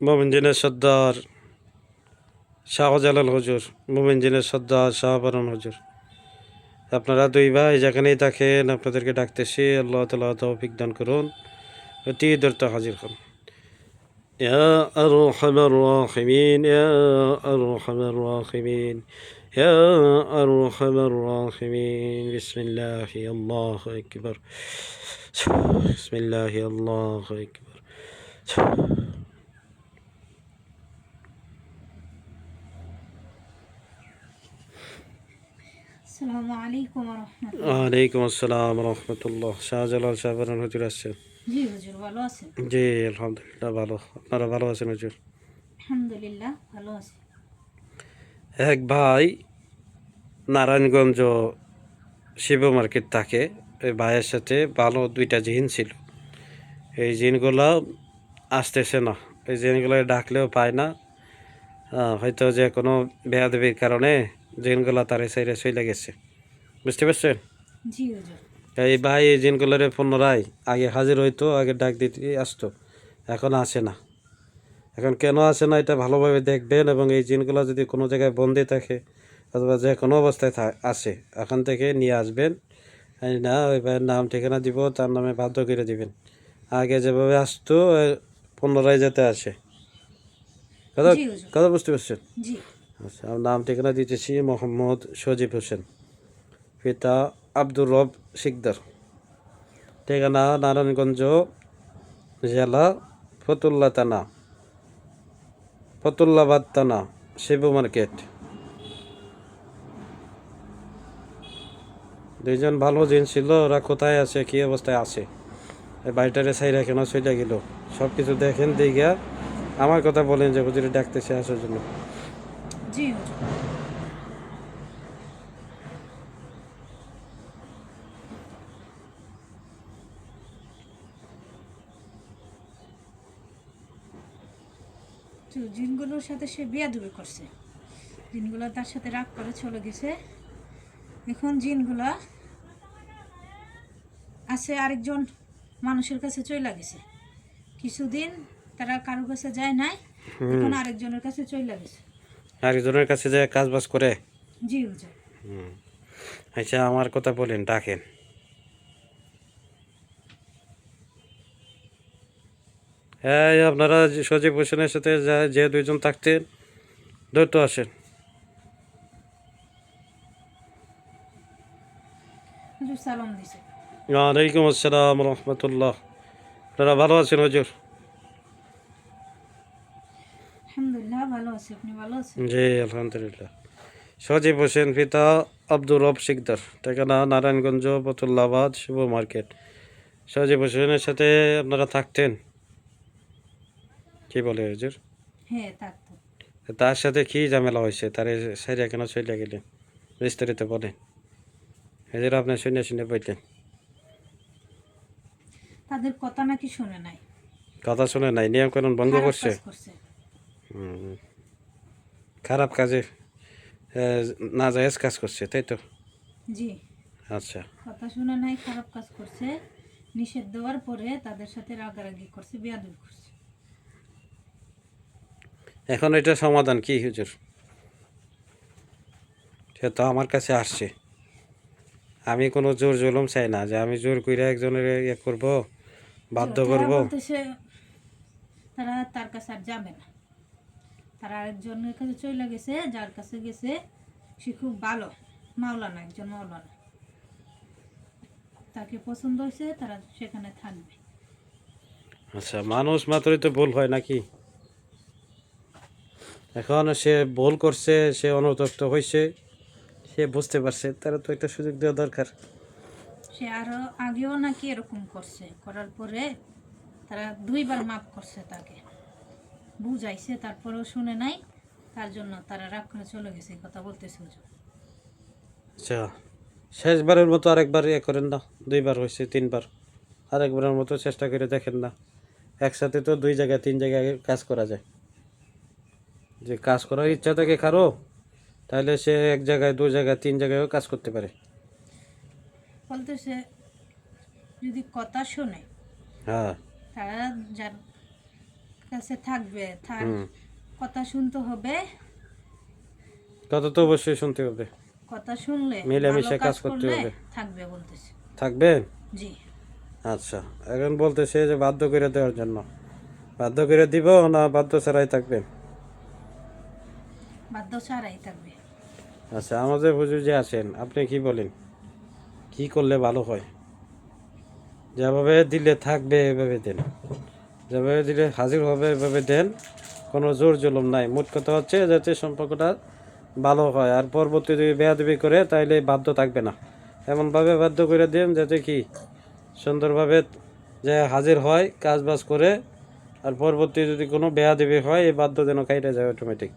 মোমিনজিনের সর্দার শাহজালাল হুজুর মোমিনজিনের সর্দার শাহবারন হুজুর আপনারা দুই ভাই যেখানেই থাকেন আপনাদেরকে ডাকতেছি আল্লাহ তালা তৌফিক দান করুন অতি দ্রুত হাজির হন يا أرحم الراحمين يا أرحم الراحمين يا أرحم الراحمين بسم الله الله أكبر بسم الله الله أكبر আসসালামু আলাইকুম রহমতুল্লাহ। ওয়ালাইকুম আসসালাম রহমতুল্লাহ। শাহজালাল শাহবারান হুজুর আসছেন। জি হুজুর ভালো আছেন? জি আলহামদুলিল্লাহ ভালো। আপনারা ভালো আছেন হুজুর? আলহামদুলিল্লাহ ভালো আছি। এক ভাই নারায়ণগঞ্জ শিব মার্কেট থাকে। ওই ভাইয়ের সাথে ভালো দুইটা জিন ছিল। এই জিনগুলো আসতেছে না। এই জিনগুলো ডাকলেও পায় না। হয়তো যে কোনো বেয়াদবির কারণে জিনগুলো তারে সাইডে চলে গেছে। বুঝতে পারছেন? এই ভাই এই জিনগুলোর পুনরায় আগে হাজির হইতো আগে ডাক দিতে আসতো। এখন আসে না। এখন কেন আসে না এটা ভালোভাবে দেখবেন এবং এই জিনগুলো যদি কোনো জায়গায় বন্দি থাকে অথবা যে কোনো অবস্থায় আসে এখান থেকে নিয়ে আসবেন। না ওই ভাইয়ের নাম ঠিকানা দিব তার নামে বাধ্য করে দিবেন। আগে যেভাবে আসতো পুনরায় যেতে আসে। কথা কথা বুঝতে পারছেন? আচ্ছা নাম ঠিকানা দিতেছি মোহাম্মদ সজীব হোসেন। পিতা আব্দুর রব শিকদার। ঠিকানা নারায়ণগঞ্জ জেলা ফতুল্লা থানা। ফতুল্লাবাদ থানা, শিবু মার্কেট। দুইজন ভালো জিন ছিল, ওরা কোথায় আছে, কী অবস্থায় আছে? এই বাড়িটারে সাইরা কেন চলে গেল? সব কিছু দেখেন দিঘা আমার কথা বলেন যে হুজুরে ডাকতেছে আসার জন্য। জি জিনগুলোর সাথে সে বিয়াদুবি করছে। জিনগুলো তার সাথে রাগ করে চলে গেছে। এখন জিনগুলা আছে আরেকজন মানুষের কাছে চলে গেছে। কিছুদিন তারা কারও কাছে যায় নাই এখন আরেকজনের কাছে চলে গেছে। আরেকজনের কাছে যে কাজ বাজ করে? জি হুজুর হুম। আচ্ছা আমার কথা বলেন ডাকেন। হ্যাঁ আপনারা সজীব হোসেনের সাথে যে দুইজন থাকতেন দ্রুত আসেন ওয়ালাইকুম আসসালাম রহমতুল্লাহ। আপনারা ভালো আছেন হজুর? আলহামদুলিল্লাহ ভালো আছি। আপনি ভালো আছেন? জি আলহামদুলিল্লাহ। সজীব হোসেন পিতা আব্দুর রব শিকদার। ঠিকানা নারায়ণগঞ্জ বতুল্লাবাদ শুভ মার্কেট। সজীব হোসেনের সাথে আপনারা থাকতেন? কি বলে হুজুর? হ্যাঁ তার সাথে কি ঝামেলা হয়েছে? তার সাইডে কেন চলে গেলেন? বিস্তারিত বলেন। হুজুর আপনি শুনে শুনে বললেন তাদের কথা নাকি শুনে নাই। কথা শুনে নাই নিয়ম কানুন ভঙ্গ খারাপ করছে। খারাপ কাজে না জায়েজ কাজ করছে তাই তো? জি। আচ্ছা। কথা শুনে নাই খারাপ কাজ করছে। নিষেধ দেওয়ার পরে তাদের সাথে রাগারাগি করছে বিয়াদবি করছে। এখন এটা সমাধান কি হুজুর? সে তো আমার কাছে আসছে। আমি কোনো জোর জুলুম চাই না যে আমি জোর কইরা একজনের ইয়ে করব বাধ্য করব। তারা তার কাছে আর যাবে না। তারা আরেকজনের কাছে চলে গেছে যার কাছে গেছে সে খুব ভালো। মাওলানা একজন মাওলানা। তাকে পছন্দ হয়েছে তারা সেখানে থাকবে। আচ্ছা মানুষ মাত্রই তো ভুল হয় নাকি? এখন সে ভুল করছে সে অনুতপ্ত হয়েছে সে বুঝতে পারছে তারা তো একটা সুযোগ দেওয়া দরকার। সে আরও আগেও নাকি এরকম করছে করার পরে তারা দুইবার মাফ করছে তাকে। বুঝাইছে তারপরেও শুনে নাই। তার জন্য তারা রাগ করে চলে গেছে কথা বলতেছে। আচ্ছা শেষবারের মতো আরেকবার ইয়ে করেন না দুইবার হয়েছে তিনবার। আরেকবারের মতো চেষ্টা করে দেখেন না। একসাথে তো দুই জায়গায় তিন জায়গায় কাজ করা যায়। যে কাজ করার ইচ্ছা থাকে কারও তাহলে সে এক জায়গায় দু জায়গায় তিন জায়গায়ও কাজ করতে পারে। বলতেছে যদি কথা শোনে হ্যাঁ। তারা যার কাছে থাকবে তার কথা শুনতে হবে। কথা তো অবশ্যই শুনতে হবে। কথা শুনলে মিলেমিশে কাজ করতে হবে। থাকবে বলতেছে। থাকবেন জি। আচ্ছা এখন বলতেছে যে বাধ্য করে দেওয়ার জন্য। বাধ্য করে দিব না বাধ্য ছাড়াই থাকবেন বাধ্য ছাড়াই থাকবে। আচ্ছা আমাদের হুজুর যে আছেন আপনি কি বলেন? কি করলে ভালো হয়? যেভাবে দিলে থাকবে এভাবে দেন। যেভাবে দিলে হাজির হবে এভাবে দেন। কোনো জোর জুলুম নাই। মোট কথা হচ্ছে যাতে সম্পর্কটা ভালো হয়। আর পরবর্তী যদি বেয়াদবি করে তাইলে বাধ্য থাকবে না। এমনভাবে বাধ্য করে দেন যাতে কি? সুন্দরভাবে যে হাজির হয় কাজ বাজ করে আর পরবর্তী যদি কোনো বেয়াদবি হয় এই বাধ্য যেন কাইটে যায় অটোমেটিক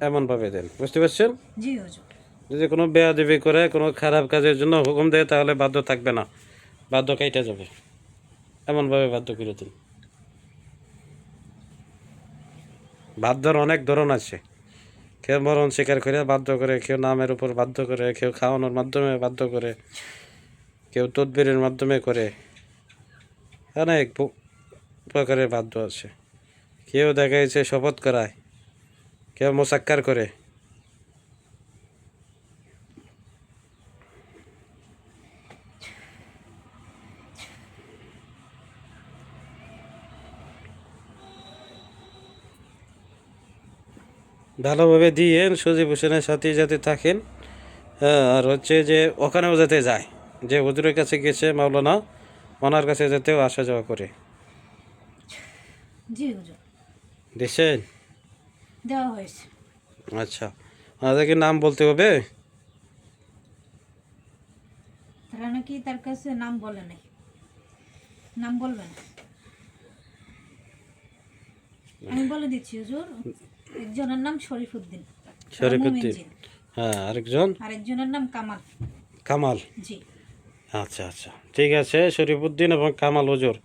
এমনভাবে দেন। বুঝতে পারছেন? যদি কোনো বেয়াদবি করে কোনো খারাপ কাজের জন্য হুকুম দেয় তাহলে বাধ্য থাকবে না। বাধ্য কাইটে যাবে। এমনভাবে বাধ্য করে দিন বাধ্যর অনেক ধরন আছে। কেউ মরণ স্বীকার করে বাধ্য করে, কেউ নামের উপর বাধ্য করে, কেউ খাওয়ানোর মাধ্যমে বাধ্য করে, কেউ তদবিরের মাধ্যমে করে। অনেক প্রকারের বাধ্য আছে। কেউ দেখা যাচ্ছে শপথ করায়, কেউ মোসাক্কার করে। ভালোভাবে দিয়েন সজীব হোসেনের সাথে যাতে থাকেন আর হচ্ছে যে ওখানেও যাতে যায় যে হুজুরের কাছে গেছে মাওলানা ওনার কাছে যাতেও আসা যাওয়া করে। হয়েছে। আচ্ছা ওনাদেরকে নাম বলতে হবে? তারা নাকি তার কাছে নাম বলে নাই। নাম বলবে না। আমি বলে দিচ্ছি হুজুর। একজনের নাম শরীফুদ্দিন শরীফুদ্দিন। মুমিন হ্যাঁ আরেকজন? আরেকজনের নাম কামাল। কামাল? জি। আচ্ছা আচ্ছা। ঠিক আছে শরীফুদ্দিন এবং কামাল হুজুর।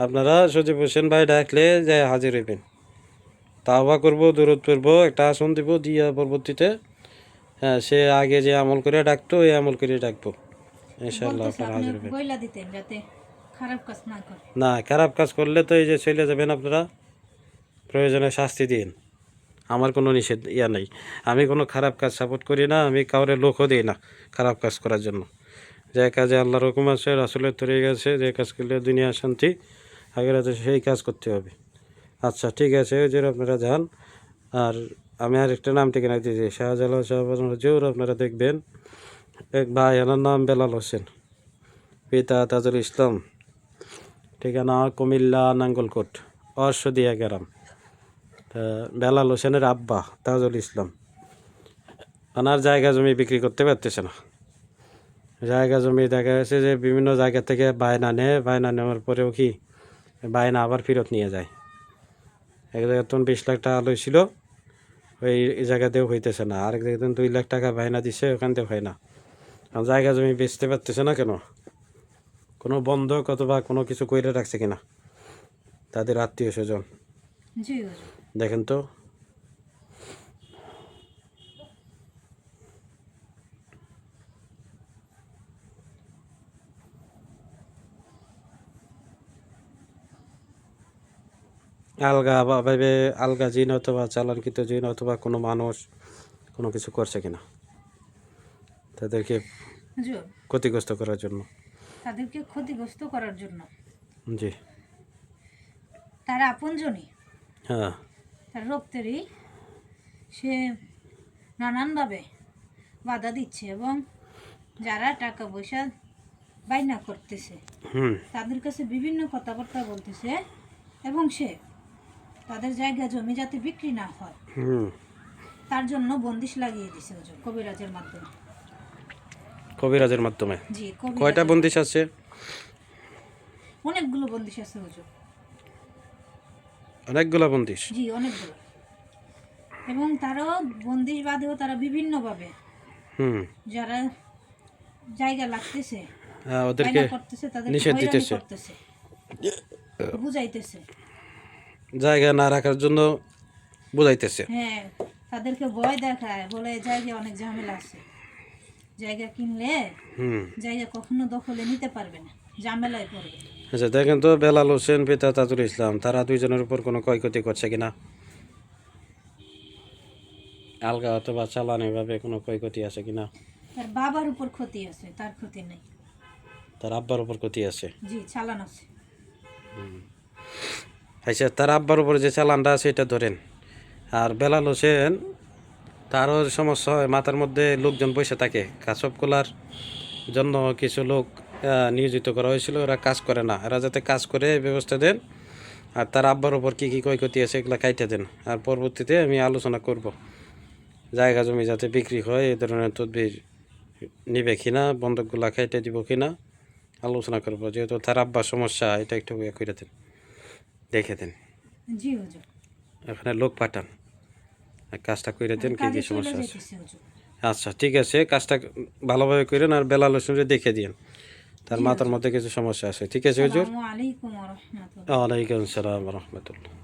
আপনারা সজীব হোসেন ভাই ডাকলে যে হাজির হইবেন। তাওবা করব দূরত পড়ব একটা আসন দিব দিয়া পরবর্তীতে হ্যাঁ সে আগে যে আমল করে ডাকতো এই আমল করে ডাকবো। ইনশাল্লাহ আপনারা হাজির হবেন না খারাপ কাজ করলে তো এই যে চলে যাবেন আপনারা। প্রয়োজনে শাস্তি দিন। আমার কোনো নিষেধ, ইয়া নেই। আমি কোনো খারাপ কাজ সাপোর্ট করি না, আমি কাউরে লোকও দিই না খারাপ কাজ করার জন্য। যে কাজে আল্লাহর হুকুম আছে, রাসুলের তরে গেছে, যে কাজ করলে দুনিয়া শান্তি আগের আছে সেই কাজ করতে হবে। আচ্ছা ঠিক আছে ওই যে আপনারা যান। আর আমি আর একটা নাম ঠিকানা দিয়েছি শাহজালাল শাহবান আপনারা দেখবেন, এক ভাই এনার নাম বেলাল হোসেন, পিতা তাজুল ইসলাম। ঠিকানা কুমিল্লা নাঙ্গলকোট, অশ্বদিয়া গ্রাম। বেলাল হোসেনের আব্বা তাজুল ইসলাম। ওনার জায়গা জমি বিক্রি করতে পারতেছে না। জায়গা জমি দেখা যাচ্ছে যে বিভিন্ন জায়গা থেকে বায়না নেয়। বায়না নেওয়ার পরেও কি বায়না আবার ফেরত নিয়ে যায়। এক জায়গায় তখন বিশ লাখ টাকা লইছিল ওই জায়গাতেও হইতেছে না। আরেক জায়গাতে দুই লাখ টাকা বায়না দিছে ওখানতেও হয় না। জায়গা জমি বেচতে পারতেছে না কেন? কোনো বন্ধক অথবা কোনো কিছু কইরে রাখছে কিনা? তাদের আত্মীয় স্বজন। দেখেন তো। আলগা বা ভাবে আলগা জিন অথবা চালানকৃত জিন অথবা কোনো মানুষ কোনো কিছু করছে কিনা। তাদেরকে ক্ষতিগ্রস্ত করার জন্য। তাদেরকে ক্ষতিগ্রস্ত করার জন্য। জি। তারা আপনজনই। হ্যাঁ। তার রক্তেরই সে নানানভাবে বাধা দিচ্ছে এবং যারা টাকা পয়সা বাইনা করতেছে তাদের কাছে বিভিন্ন কথাবার্তা বলতেছে এবং সে তাদের জায়গা জমি যাতে বিক্রি না হয় হুম। তার জন্য বন্দিশ লাগিয়ে দিছে হুজুর কবিরাজের মাধ্যমে। কবিরাজের মাধ্যমে? জি কয়টা বন্দিশ আছে? অনেকগুলো বন্দিশ আছে হুজুর অনেকগুলা বন্দিশ। জি অনেকগুলো। এবং তারাও বন্দিশ বাদেও তারা বিভিন্নভাবে হুম। যারা জায়গা লাগতেছে হ্যাঁ, ওদেরকে নিষেধ দিতেছে। বুঝাইতেছে। জায়গা না রাখার জন্য বুঝাইতেছে। হ্যাঁ তাদেরকে ভয় দেখায় বলে জায়গায় অনেক ঝামেলা আছে। জায়গা কিনলে হুম। জায়গা কখনো দখলে নিতে পারবে না ঝামেলায় পড়বে। আচ্ছা দেখেন তো বেলাল হোসেন পিতা তাজুল ইসলাম তারা দুইজনের উপর কোনো ক্ষয়ক্ষতি করছে কিনা? আলগা অথবা চালান এভাবে কোনো ক্ষয়ক্ষতি আছে কিনা? তার বাবার উপর ক্ষতি আছে তার ক্ষতি নেই। তার আব্বার উপর ক্ষতি আছে? জি চালান আছে। আচ্ছা তার আব্বার উপর যে চালানটা আছে এটা ধরেন। আর বেলাল হোসেন তারও সমস্যা হয় মাথার মধ্যে লোকজন বসে থাকে। কাসবগুলার জন্য কিছু লোক নিয়োজিত করা হয়েছিল। ওরা কাজ করে না। এরা যাতে কাজ করে এই ব্যবস্থা দেন। আর তার আব্বার উপর কী কী ক্ষয়ক্ষতি আছে এগুলো কাইটে দেন। আর পরবর্তীতে আমি আলোচনা করব। জায়গা জমি যাতে বিক্রি হয় এই ধরনের তদবির নিবে কিনা বন্ধকগুলা খাইতে দিব কিনা আলোচনা করব। যেহেতু তার আব্বার সমস্যা এটা একটু ইয়ে করে দেন। দেখে দেন। এখানে লোক পাঠান। আর কাজটা করে দেন কী কী সমস্যা আছে। আচ্ছা ঠিক আছে। কাজটা ভালোভাবে করেন আর বেলাল হোসেনকে দেখে দিন তার মাথার মধ্যে কিছু সমস্যা আছে। ঠিক আছে হুজুর? ওয়ালাইকুম আসসালাম রহমতুল্লাহ।